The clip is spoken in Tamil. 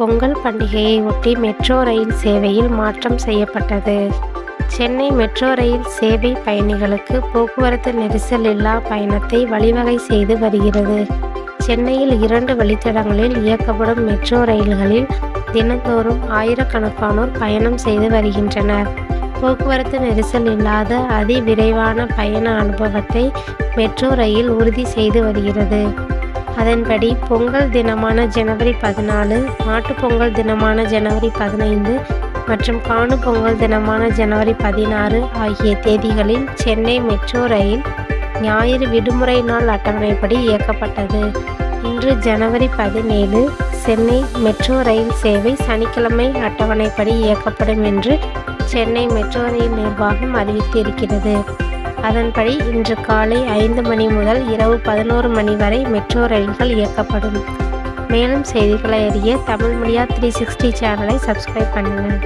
பொங்கல் பண்டிகையை ஒட்டி மெட்ரோ ரயில் சேவையில் மாற்றம் செய்யப்பட்டது. சென்னை மெட்ரோ ரயில் சேவை பயணிகளுக்கு போக்குவரத்து நெரிசல் இல்லா பயணத்தை வழிவகை செய்து வருகிறது. சென்னையில் இரண்டு வழித்தடங்களில் இயக்கப்படும் மெட்ரோ ரயில்களில் தினந்தோறும் ஆயிரக்கணக்கானோர் பயணம் செய்து வருகின்றனர். போக்குவரத்து நெரிசல் இல்லாத அதிவிரைவான பயண அனுபவத்தை மெட்ரோ ரயில் உறுதி செய்து வருகிறது. அதன்படி பொங்கல் தினமான ஜனவரி பதினாலு, மாட்டுப்பொங்கல் தினமான ஜனவரி பதினைந்து மற்றும் காணும் பொங்கல் தினமான ஜனவரி பதினாறு ஆகிய தேதிகளில் சென்னை மெட்ரோ ரயில் ஞாயிறு விடுமுறை நாள் அட்டவணைப்படி இயக்கப்பட்டது. இன்று ஜனவரி பதினேழு சென்னை மெட்ரோ ரயில் சேவை சனிக்கிழமை அட்டவணைப்படி இயக்கப்படும் என்று சென்னை மெட்ரோ ரயில் நிர்வாகம் அறிவித்திருக்கிறது. அதன்படி இன்று காலை ஐந்து மணி முதல் இரவு பதினோரு மணி வரை மெட்ரோ ரயில்கள் இயக்கப்படும். மேலும் செய்திகளை அறிய தமிழ் மீடியா த்ரீ சிக்ஸ்டி சேனலை சப்ஸ்கிரைப் பண்ணுங்கள்